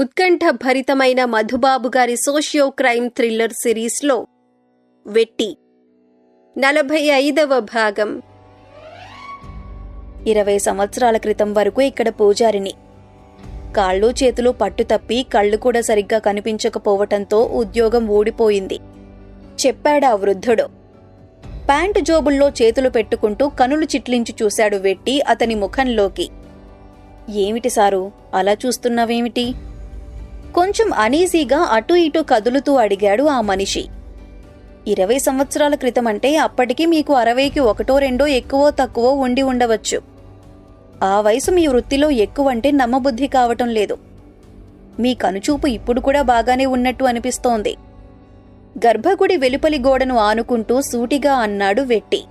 ఉత్కంఠ భరితమైన మధుబాబు గారి socio crime thriller సిరీస్లో వెట్టి. నలభై ఐదవ భాగం. ఇరవై సంవత్సరాల క్రితం వరకు ఇక్కడ పూజారిని. కాళ్ళు చేతులు పట్టు తప్పి కళ్ళు కూడా సరిగ్గా కనిపించకపోవటంతో ఉద్యోగం ఊడిపోయింది. చెప్పాడు ఆ వృద్ధుడు. ప్యాంటు జోబుల్లో చేతులు పెట్టుకుంటూ కనులు చిట్లించి చూశాడు వెట్టి అతని ముఖంలోకి. ఏమిటి సారు? అలా చూస్తున్నావేమిటి? కొంచెం అనీజీగా అటూ ఇటూ కదులుతూ అడిగాడు ఆ మనిషి. ఇరవై సంవత్సరాల క్రితం అంటే అప్పటికి మీకు అరవైకి ఒకటో రెండో ఎక్కువో తక్కువో ఉండి ఉండవచ్చు. ఆ వయసు మీ వృత్తిలో ఎక్కువంటే నమ్మబుద్ధి కావటం లేదు. మీ కనుచూపు ఇప్పుడు కూడా బాగానే ఉన్నట్టు అనిపిస్తోంది. గర్భగుడి వెలుపలి గోడను ఆనుకుంటూ సూటిగా అన్నాడు వెట్టి.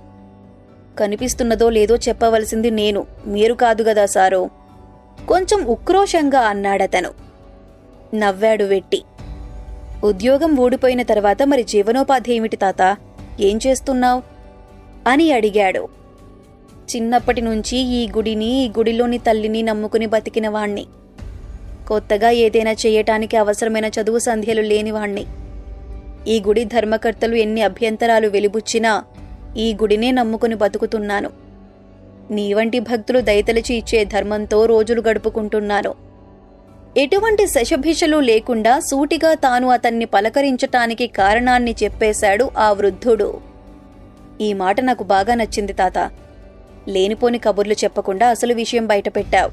కనిపిస్తున్నదో లేదో చెప్పవలసింది నేను మీరు కాదు గదా సారో? కొంచెం ఉక్రోషంగా అన్నాడతను. నవ్వాడు వెట్టి. ఉద్యోగం ఊడిపోయిన తర్వాత మరి జీవనోపాధి ఏమిటి తాత? ఏం చేస్తున్నావ్? అని అడిగాడు. చిన్నప్పటి నుంచి ఈ గుడిని ఈ గుడిలోని తల్లిని నమ్ముకుని బతికిన వాణ్ణి. కొత్తగా ఏదైనా చేయటానికి అవసరమైన చదువు సంధ్యలు లేనివాణ్ణి ఈ గుడి ధర్మకర్తలు ఎన్ని అభ్యంతరాలు వెలిబుచ్చినా ఈ గుడినే నమ్ముకుని బతుకుతున్నాను. నీ వంటి భక్తులు దయతలిచి ఇచ్చే ధర్మంతో రోజులు గడుపుకుంటున్నాను. ఎటువంటి శశభిషలు లేకుండా సూటిగా తాను అతన్ని పలకరించటానికి కారణాన్ని చెప్పేశాడు ఆ వృద్ధుడు. ఈ మాట నాకు బాగా నచ్చింది తాత. లేనిపోని కబుర్లు చెప్పకుండా అసలు విషయం బయటపెట్టావు.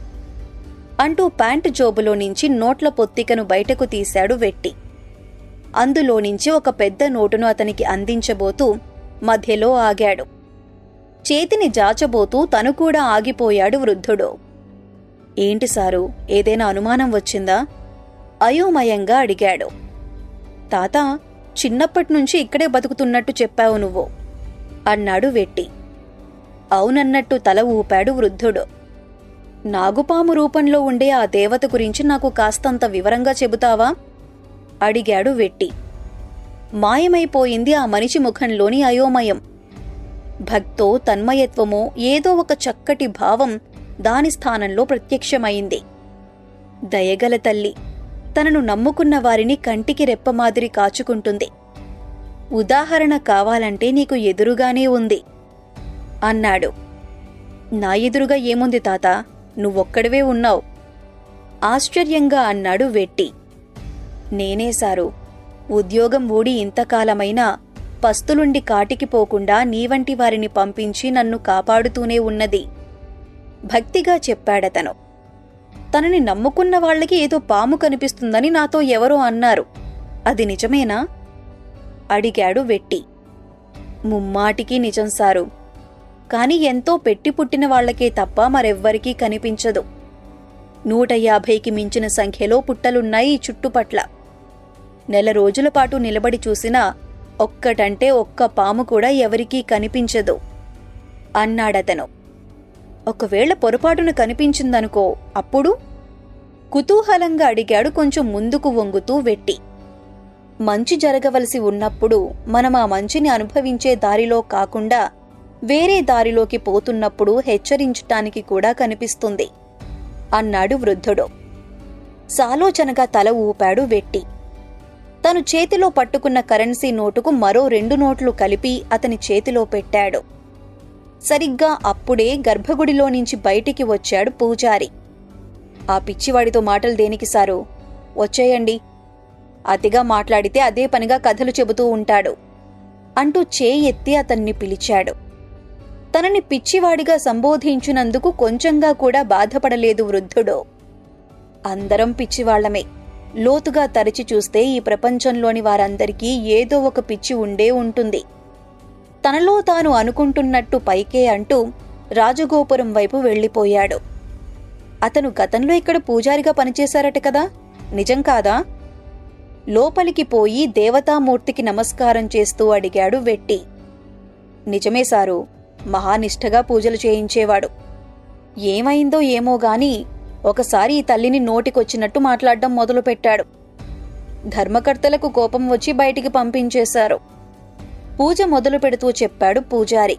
అంటూ ప్యాంటు జోబులో నుంచి నోట్ల పొత్తికను బయటకు తీశాడు వెట్టి. అందులో నుంచి ఒక పెద్ద నోటును అతనికి అందించబోతూ మధ్యలో ఆగాడు. చేతిని జాచబోతూ తను కూడా ఆగిపోయాడు వృద్ధుడు. ఏంటి సారు ఏదైనా అనుమానం వచ్చిందా? అయోమయంగా అడిగాడు. తాత చిన్నప్పటినుంచి ఇక్కడే బతుకుతున్నట్టు చెప్పావు నువ్వు అన్నాడు వెట్టి. అవునన్నట్టు తల ఊపాడు వృద్ధుడు. నాగుపాము రూపంలో ఉండే ఆ దేవత గురించి నాకు కాస్తంత వివరంగా చెబుతావా? అడిగాడు వెట్టి. మాయమైపోయింది ఆ మనిషి ముఖంలోని అయోమయం. భక్తో తన్మయత్వమో ఏదో ఒక చక్కటి భావం దాని స్థానంలో ప్రత్యక్షమైంది. దయగల తల్లి తనను నమ్ముకున్న వారిని కంటికి రెప్ప మాదిరి కాచుకుంటుంది. ఉదాహరణ కావాలంటే నీకు ఎదురుగానే ఉంది. అన్నాడు. నా ఎదురుగా ఏముంది తాత? నువ్వొక్కడవే ఉన్నావు. ఆశ్చర్యంగా అన్నాడు వెట్టి. నేనే సారు ఉద్యోగం ఊడి ఇంతకాలమైనా పస్తులుండి కాటికి పోకుండా నీవంటి వారిని పంపించి నన్ను కాపాడుతూనే ఉన్నది. భక్తిగా చెప్పాడతను. తనని నమ్ముకున్న వాళ్ళకి ఏదో పాము కనిపిస్తుందని నాతో ఎవరో అన్నారు. అది నిజమేనా? అడిగాడు వెట్టి. ముమ్మాటికి నిజం సారు. కాని ఎంతో పెట్టి పుట్టిన వాళ్ళకే తప్ప మరెవ్వరికీ కనిపించదు. నూట యాభైకి మించిన సంఖ్యలో పుట్టలున్నాయి ఈ చుట్టుపట్ల. నెల రోజుల పాటు నిలబడి చూసినా ఒక్కటంటే ఒక్క పాము కూడా ఎవరికీ కనిపించదు. అన్నాడతను. ఒకవేళ పొరపాటున కనిపించిందనుకో అప్పుడు? కుతూహలంగా అడిగాడు కొంచెం ముందుకు వంగుతూ వెట్టి. మంచి జరగవలసి ఉన్నప్పుడు మనం ఆ మంచిని అనుభవించే దారిలో కాకుండా వేరే దారిలోకి పోతున్నప్పుడు హెచ్చరించటానికి కూడా కనిపిస్తుంది అన్నాడు వృద్ధుడు. సాలోచనగా తల ఊపాడు వెట్టి. తను చేతిలో పట్టుకున్న కరెన్సీ నోటుకు మరో రెండు నోట్లు కలిపి అతని చేతిలో పెట్టాడు. సరిగ్గా అప్పుడే గర్భగుడిలో నుంచి బయటికి వచ్చాడు పూజారి. ఆ పిచ్చివాడితో మాటలు దేనికి సారు? వచ్చేయండి. అతిగా మాట్లాడితే అదే పనిగా కథలు చెబుతూ ఉంటాడు. అంటూ చేయి అతన్ని పిలిచాడు. తనని పిచ్చివాడిగా సంబోధించినందుకు కొంచెంగా కూడా బాధపడలేదు వృద్ధుడు. అందరం పిచ్చివాళ్ళమే. లోతుగా తరిచి చూస్తే ఈ ప్రపంచంలోని వారందరికీ ఏదో ఒక పిచ్చి ఉండే ఉంటుంది. తనలో తాను అనుకుంటున్నట్టు పైకే అంటూ రాజగోపురం వైపు వెళ్ళిపోయాడు. అతను గతంలో ఇక్కడ పూజారిగా పనిచేశారట కదా? నిజం కాదా? లోపలికి పోయి దేవతామూర్తికి నమస్కారం చేస్తూ అడిగాడు వెట్టి. నిజమే సారు మహానిష్టగా పూజలు చేయించేవాడు. ఏమైందో ఏమో గాని ఒకసారి ఈ తల్లిని నోటికొచ్చినట్టు మాట్లాడడం మొదలుపెట్టాడు. ధర్మకర్తలకు కోపం వచ్చి బయటికి పంపించేశారు. పూజ మొదలు పెడుతూ చెప్పాడు పూజారి.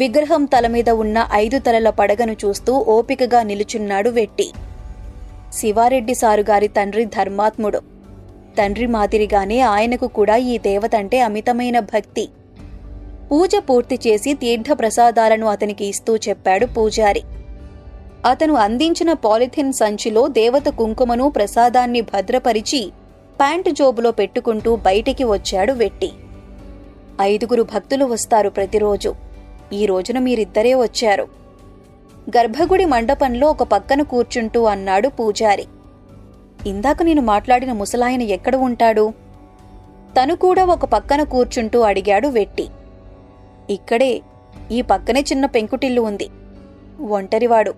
విగ్రహం తల మీద ఉన్న ఐదు తలల పడగను చూస్తూ ఓపికగా నిలుచున్నాడు వెట్టి. శివారెడ్డి సారుగారి తండ్రి ధర్మాత్ముడు. తండ్రి మాదిరిగానే ఆయనకు కూడా ఈ దేవతంటే అమితమైన భక్తి. పూజ పూర్తి చేసి తీర్థ ప్రసాదాలను అతనికి ఇస్తూ చెప్పాడు పూజారి. అతను అందించిన పాలిథిన్ సంచిలో దేవత కుంకుమను ప్రసాదాన్ని భద్రపరిచి ప్యాంటు జోబులో పెట్టుకుంటూ బయటికి వచ్చాడు వెట్టి. ఐదుగురు భక్తులు వస్తారు ప్రతిరోజు. ఈ రోజున మీరిద్దరే వచ్చారు. గర్భగుడి మండపంలో ఒక పక్కన కూర్చుంటూ అన్నాడు పూజారి. ఇందాక నేను మాట్లాడిన ముసలాయన ఎక్కడ ఉంటాడు? తను కూడా ఒక పక్కన కూర్చుంటూ అడిగాడు వెట్టి. ఇక్కడే ఈ పక్కనే చిన్న పెంకుటిల్లు ఉంది. ఒంటరివాడు.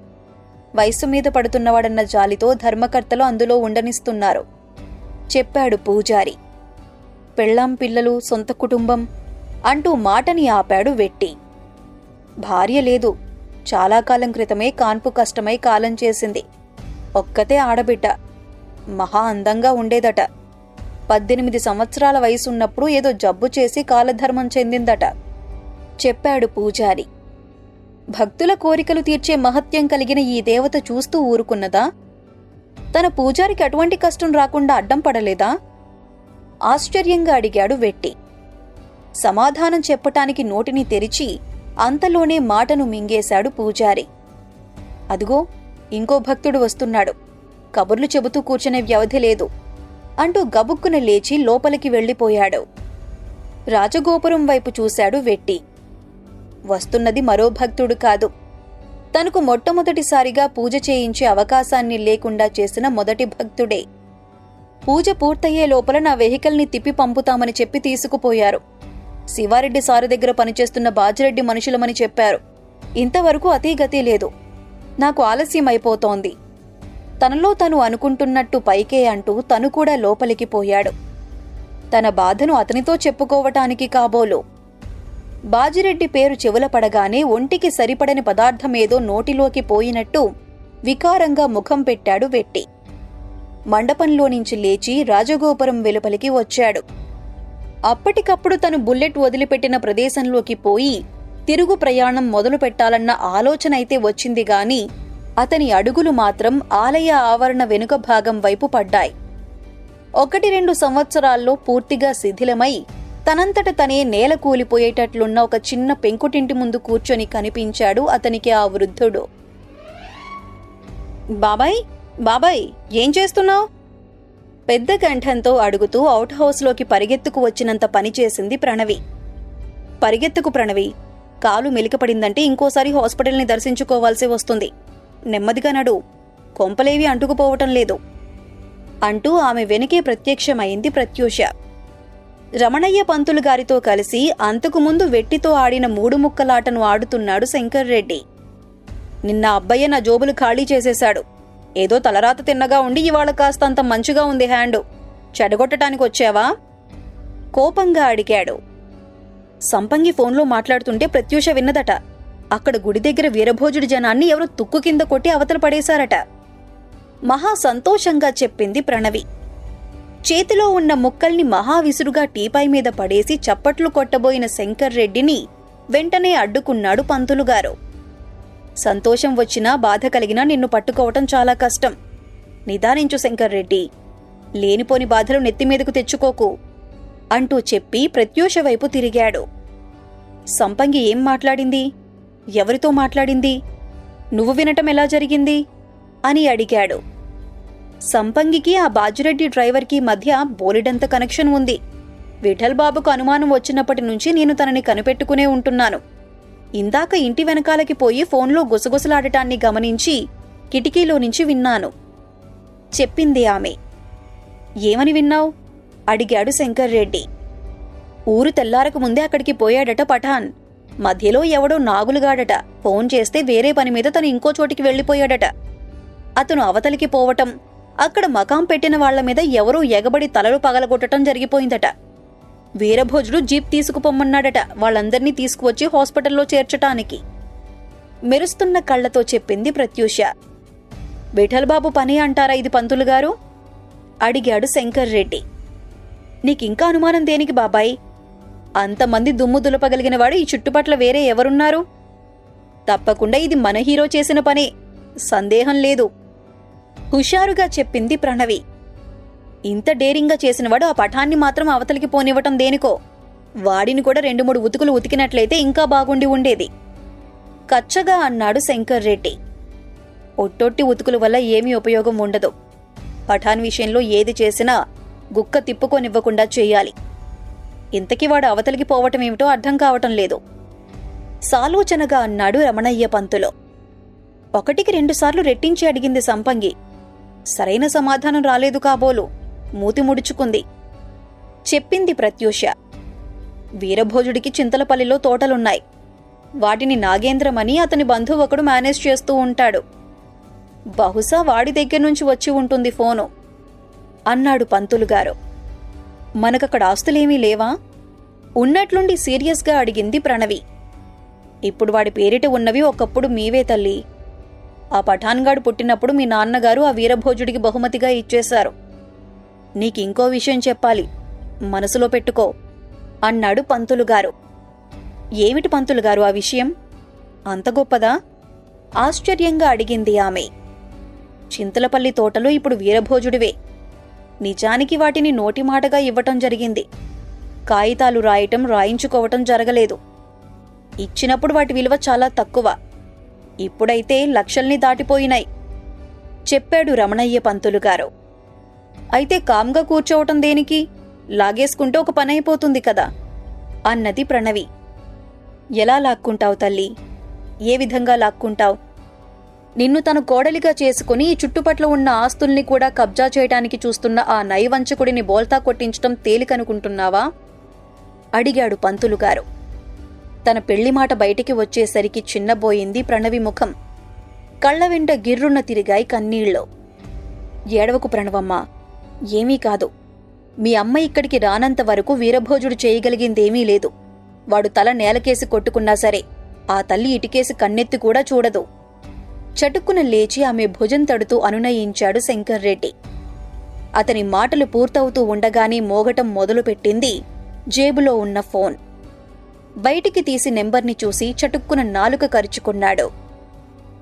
వయసు మీద పడుతున్నవాడన్న జాలితో ధర్మకర్తలు అందులో ఉండనిస్తున్నారు. చెప్పాడు పూజారి. పెళ్ళాం పిల్లలు సొంత కుటుంబం అంటూ మాటని ఆపాడు వెట్టి. భార్య లేదు. చాలా కాలం క్రితమే కాన్పు కష్టమై కాలం చేసింది. ఒక్కతే ఆడబిడ్డ. మహా అందంగా ఉండేదట. పద్దెనిమిది సంవత్సరాల వయసున్నప్పుడు ఏదో జబ్బు చేసి కాలధర్మం చెందిందట. చెప్పాడు పూజారి. భక్తుల కోరికలు తీర్చే మహత్యం కలిగిన ఈ దేవత చూస్తూ ఊరుకున్నదా? తన పూజారికి అటువంటి కష్టం రాకుండా అడ్డం పడలేదా? ఆశ్చర్యంగా అడిగాడు వెట్టి. సమాధానం చెప్పటానికి నోటిని తెరిచి అంతలోనే మాటను మింగేశాడు పూజారి. అదిగో ఇంకో భక్తుడు వస్తున్నాడు. కబుర్లు చెబుతూ కూర్చునే వ్యవధి లేదు. అంటూ గబుక్కున లేచి లోపలికి వెళ్ళిపోయాడు. రాజగోపురం వైపు చూశాడు వెట్టి. వస్తున్నది మరో భక్తుడు కాదు. తనకు మొట్టమొదటిసారిగా పూజ చేయించే అవకాశాన్ని లేకుండా చేసిన మొదటి భక్తుడే. పూజ పూర్తయ్యే లోపల నా వెహికల్ని తిప్పి పంపుతామని చెప్పి తీసుకుపోయారు. శివారెడ్డి సారు దగ్గర పనిచేస్తున్న బాజిరెడ్డి మనుషులమని చెప్పారు. ఇంతవరకు అతీగతి లేదు. నాకు ఆలస్యం అయిపోతోంది. తనలో తను అనుకుంటున్నట్టు పైకే అంటూ తను కూడా లోపలికి పోయాడు. తన బాధను అతనితో చెప్పుకోవటానికి కాబోలు. బాజిరెడ్డి పేరు చెవుల పడగానే ఒంటికి సరిపడని పదార్థమేదో నోటిలోకి పోయినట్టు వికారంగా ముఖం పెట్టాడు వెట్టి. మండపంలో నుంచి లేచి రాజగోపురం వెలుపలికి వచ్చాడు. అప్పటికప్పుడు తను బుల్లెట్ వదిలిపెట్టిన ప్రదేశంలోకి పోయి తిరుగు ప్రయాణం మొదలు పెట్టాలన్న ఆలోచన అయితే వచ్చింది గాని అతని అడుగులు మాత్రం ఆలయ ఆవరణ వెనుక భాగం వైపు పడ్డాయి. ఒకటి రెండు సంవత్సరాల్లో పూర్తిగా శిథిలమై తనంతట తనే నేల కూలిపోయేటట్లున్న ఒక చిన్న పెంకుటింటి ముందు కూర్చొని కనిపించాడు అతనికి ఆ వృద్ధుడు. బాబాయ్ బాబాయ్ ఏం చేస్తున్నావు? పెద్ద కంఠంతో అడుగుతూ అవుట్ హౌస్లోకి పరిగెత్తుకు వచ్చినంత పని చేసింది ప్రణవి. పరిగెత్తుకు ప్రణవి కాలు మెలికపడిందంటే ఇంకోసారి హాస్పిటల్ని దర్శించుకోవాల్సి వస్తుంది. నెమ్మదిగా నడు కొంపలేవి అంటుకుపోవటం లేదు. అంటూ ఆమె వెనుకే ప్రత్యక్షమైంది ప్రత్యూష. రమణయ్య పంతులు గారితో కలిసి అంతకుముందు వెట్టితో ఆడిన మూడు ముక్కలాటను ఆడుతున్నాడు శంకర్రెడ్డి నిన్న అబ్బయ్య నా జోబులు ఖాళీ చేసేశాడు. ఏదో తలరాత తిన్నగా ఉండి ఇవాళ కాస్తంత మంచిగా ఉంది హ్యాండు. చెడగొట్టడానికి వచ్చావా? కోపంగా అడిగాడు. సంపంగి ఫోన్లో మాట్లాడుతుంటే ప్రత్యూష విన్నదట. అక్కడ గుడి దగ్గర వీరభోజుడి జనాన్ని ఎవరో తుక్కు కింద కొట్టి అవతల పడేశారట. మహా సంతోషంగా చెప్పింది ప్రణవి. చేతిలో ఉన్న ముక్కల్ని మహావిసురుగా టీపాయ్ మీద పడేసి చప్పట్లు కొట్టబోయిన శంకర్ రెడ్డిని వెంటనే అడ్డుకున్నాడు పంతులుగారు. సంతోషం వచ్చినా బాధ కలిగినా నిన్ను పట్టుకోవటం చాలా కష్టం. నిదానించు శంకర్ రెడ్డి. లేనిపోని బాధలు నెత్తిమీదకు తెచ్చుకోకు. అంటూ చెప్పి ప్రత్యూష వైపు తిరిగాడు. సంపంగి ఏం మాట్లాడింది? ఎవరితో మాట్లాడింది? నువ్వు వినటం ఎలా జరిగింది? అని అడిగాడు. సంపంగికి ఆ బాజురెడ్డి డ్రైవర్కి మధ్య బోలెడంత కనెక్షన్ ఉంది. విఠల్ బాబుకు అనుమానం వచ్చినప్పటి నుంచి నేను తనని కనిపెట్టుకునే ఉంటున్నాను. ఇందాక ఇంటి వెనకాలకి పోయి ఫోన్లో గుసగుసలాడటాన్ని గమనించి కిటికీలో నుంచి విన్నాను. చెప్పింది ఆమె. ఏమని విన్నావు? అడిగాడు శంకర్రెడ్డి ఊరు తెల్లారకు ముందే అక్కడికి పోయాడట పఠాన్. మధ్యలో ఎవడో నాగులుగాడట. ఫోన్ చేస్తే వేరే పని మీద తను ఇంకో చోటికి వెళ్ళిపోయాడట. అతను అవతలికి పోవటం అక్కడ మకాం పెట్టిన వాళ్ళ మీద ఎవరో ఎగబడి తలలు పగలగొట్టటం జరిగిపోయిందట. వీరభోజుడు జీప్ తీసుకుపోమ్మన్నాడట వాళ్ళందర్నీ తీసుకువచ్చి హాస్పిటల్లో చేర్చటానికి. మెరుస్తున్న కళ్ళతో చెప్పింది ప్రత్యూష. విఠల్బాబు పని అంటారా ఇది పంతులు గారు? అడిగాడు శంకర్ రెడ్డి. నీకింకా అనుమానం దేనికి బాబాయ్? అంతమంది దుమ్ము దులపగలిగిన వాడు ఈ చుట్టుపట్ల వేరే ఎవరున్నారు? తప్పకుండా ఇది మన హీరో చేసిన పనే. సందేహం లేదు. హుషారుగా చెప్పింది ప్రణవి. ఇంత డేరింగ్గా చేసినవాడు ఆ పఠాన్ని మాత్రం అవతలికి పోనివ్వటం దేనికో? వాడిని కూడా రెండు మూడు ఉతుకులు ఉతికినట్లయితే ఇంకా బాగుండి ఉండేది. కచ్చగా అన్నాడు శంకర్ రెడ్డి. ఒట్టొట్టి ఉతుకుల వల్ల ఏమీ ఉపయోగం ఉండదు. పఠాన్ విషయంలో ఏది చేసినా గుక్క తిప్పుకొనివ్వకుండా చేయాలి. ఇంతకీ వాడు అవతలికి పోవటం ఏమిటో అర్థం కావటం లేదు. సాలోచనగా అన్నాడు రమణయ్య పంతులో. ఒకటికి రెండుసార్లు రెట్టించి అడిగింది సంపంగి. సరైన సమాధానం రాలేదు కాబోలు. మూతి ముడుచుకుంది. చెప్పింది ప్రత్యూష. వీరభోజుడికి చింతలపల్లిలో తోటలున్నాయి. వాటిని నాగేంద్రమని అతని బంధువు ఒకడు మేనేజ్ చేస్తూ ఉంటాడు. బహుశా వాడి దగ్గర నుంచి వచ్చి ఉంటుంది ఫోను. అన్నాడు పంతులు గారు. మనకక్కడ ఆస్తులేమీ లేవా? ఉన్నట్లుండి సీరియస్గా అడిగింది ప్రణవి. ఇప్పుడు వాడి పేరిట ఉన్నవి ఒకప్పుడు మీవే తల్లి. ఆ పఠాన్గాడు పుట్టినప్పుడు మీ నాన్నగారు ఆ వీరభోజుడికి బహుమతిగా ఇచ్చేశారు. నీకింకో విషయం చెప్పాలి. మనసులో పెట్టుకో. అన్నాడు పంతులుగారు. ఏమిటి పంతులు గారు ఆ విషయం? అంత గొప్పదా? ఆశ్చర్యంగా అడిగింది ఆమె. చింతలపల్లి తోటలు ఇప్పుడు వీరభోజుడివే. నిజానికి వాటిని నోటిమాటగా ఇవ్వటం జరిగింది. కాగితాలు రాయటం రాయించుకోవటం జరగలేదు. ఇచ్చినప్పుడు వాటి విలువ చాలా తక్కువ. ఇప్పుడైతే లక్షల్ని దాటిపోయినాయి. చెప్పాడు రమణయ్య పంతులుగారు. అయితే కామ్గా కూర్చోవటం దేనికి? లాగేసుకుంటే ఒక పని అయిపోతుంది కదా? అన్నది ప్రణవి. ఎలా లాక్కుంటావు తల్లి? ఏ విధంగా లాక్కుంటావు? నిన్ను తన కోడలిగా చేసుకుని ఈ చుట్టుపట్ల ఉన్న ఆస్తుల్ని కూడా కబ్జా చేయటానికి చూస్తున్న ఆ నైవంచకుడిని బోల్తా కొట్టించటం తేలికనుకుంటున్నావా? అడిగాడు పంతులు గారు. తన పెళ్ళి మాట బయటికి వచ్చేసరికి చిన్నబోయింది ప్రణవి ముఖం. కళ్ళ వెంట గిర్రున్న తిరిగాయి కన్నీళ్ళు ఏడవకు ప్రణవమ్మ ఏమీ కాదు. మీ అమ్మ ఇక్కడికి రానంత వరకు వీరభోజుడు చేయగలిగిందేమీ లేదు. వాడు తల నేలకేసి కొట్టుకున్నా సరే ఆ తల్లి ఇటుకేసి కన్నెత్తి కూడా చూడదు. చటుక్కున లేచి ఆమె భుజం తడుతూ అనునయించాడు శంకర్రెడ్డి. అతని మాటలు పూర్తవుతూ ఉండగానే మోగటం మొదలుపెట్టింది జేబులో ఉన్న ఫోన్. బయటికి తీసి నెంబర్ని చూసి చటుక్కున నాలుక కరుచుకున్నాడు.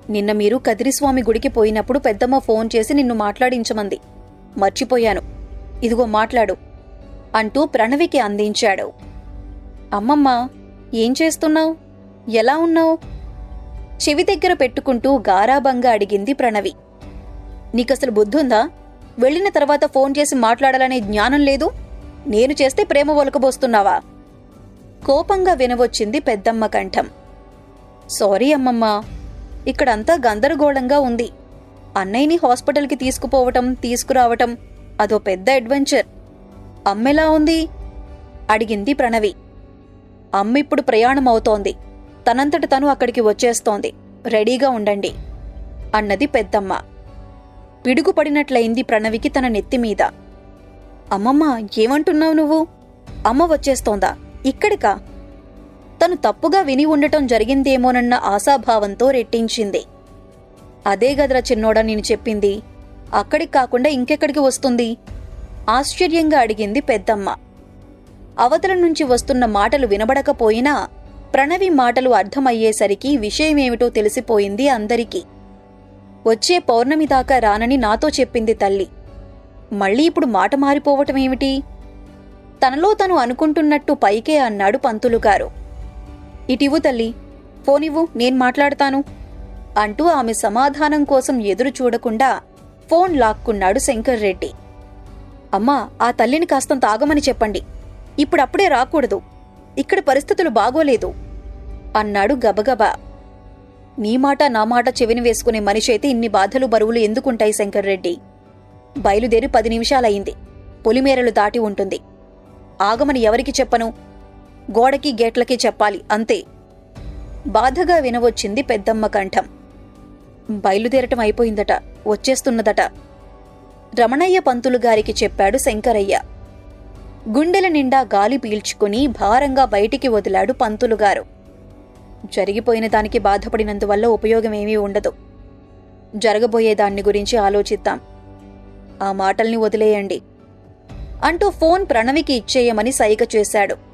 నిన్న మీరు కదిరిస్వామి గుడికి పోయినప్పుడు పెద్దమ్మ ఫోన్ చేసి నిన్ను మాట్లాడించమంది. మర్చిపోయాను. ఇదిగో మాట్లాడు అంటూ ప్రణవికి అందించాడు. అమ్మమ్మ ఏం చేస్తున్నావు? ఎలా ఉన్నావు? చెవి దగ్గర పెట్టుకుంటూ గారాబంగా అడిగింది ప్రణవి. నీకసలు బుద్ధుందా? వెళ్ళిన తర్వాత ఫోన్ చేసి మాట్లాడాలనే జ్ఞానం లేదు? నేను చేస్తే ప్రేమ ఒలకబోస్తున్నావా? కోపంగా వినవచ్చింది పెద్దమ్మ కంఠం. సారీ అమ్మమ్మ ఇక్కడంతా గందరగోళంగా ఉంది. అన్నయ్యని హాస్పిటల్కి తీసుకుపోవటం తీసుకురావటం అదో పెద్ద అడ్వెంచర్. అమ్మెలా ఉంది? అడిగింది ప్రణవి. అమ్మ ఇప్పుడు ప్రయాణం అవుతోంది తనంతట తను అక్కడికి వచ్చేస్తోంది. రెడీగా ఉండండి అన్నది పెద్దమ్మ. పిడుగుపడినట్లయింది ప్రణవికి తన నెత్తిమీద అమ్మమ్మ ఏమంటున్నావు నువ్వు? అమ్మ వచ్చేస్తోందా? ఇక్కడికా? తను తప్పుగా విని ఉండటం జరిగిందేమోనన్న ఆశాభావంతో రెట్టించింది. అదే గదరా చిన్నోడా నేను చెప్పింది. అక్కడికి కాకుండా ఇంకెక్కడికి వస్తుంది? ఆశ్చర్యంగా అడిగింది పెద్దమ్మ. అవతల నుంచి వస్తున్న మాటలు వినబడకపోయినా ప్రణవి మాటలు అర్థమయ్యేసరికి విషయమేమిటో తెలిసిపోయింది అందరికీ. వచ్చే పౌర్ణమి దాకా రానని నాతో చెప్పింది తల్లి. మళ్ళీ ఇప్పుడు మాట మారిపోవటమేమిటి? తనలో తను అనుకుంటున్నట్టు పైకే అన్నాడు పంతులుగారు. ఇటివు తల్లి ఫోనివ్వు నేను మాట్లాడతాను. అంటూ ఆమె సమాధానం కోసం ఎదురు చూడకుండా ఫోన్ లాక్కున్నాడు శంకర్రెడ్డి అమ్మా ఆ తల్లిని కాస్తంత ఆగమని చెప్పండి. ఇప్పుడప్పుడే రాకూడదు. ఇక్కడ పరిస్థితులు బాగోలేదు అన్నాడు గబగబా. నీ మాట నా మాట చెవిని వేసుకునే మనిషి అయితే ఇన్ని బాధలు బరువులు ఎందుకుంటాయి శంకర్రెడ్డి బయలుదేరి పది నిమిషాలయింది. పొలిమేరలు దాటి ఉంటుంది. ఆగమని ఎవరికి చెప్పను? గోడకి గేట్లకి చెప్పాలి అంతే. బాధగా వినవచ్చింది పెద్దమ్మ కంఠం. బయలుదేరటం అయిపోయిందట వచ్చేస్తున్నదట. రమణయ్య పంతులు గారికి చెప్పాడు శంకరయ్య. గుండెల నిండా గాలి పీల్చుకుని భారంగా బయటికి వదిలాడు పంతులుగారు జరిగిపోయిన దానికి బాధపడినందువల్ల ఉపయోగమేమీ ఉండదు. జరగబోయే దాన్ని గురించి ఆలోచిద్దాం. ఆ మాటల్ని వదిలేయండి. అంటూ ఫోన్ ప్రణవికి ఇచ్చేయమని సైగ చేశాడు.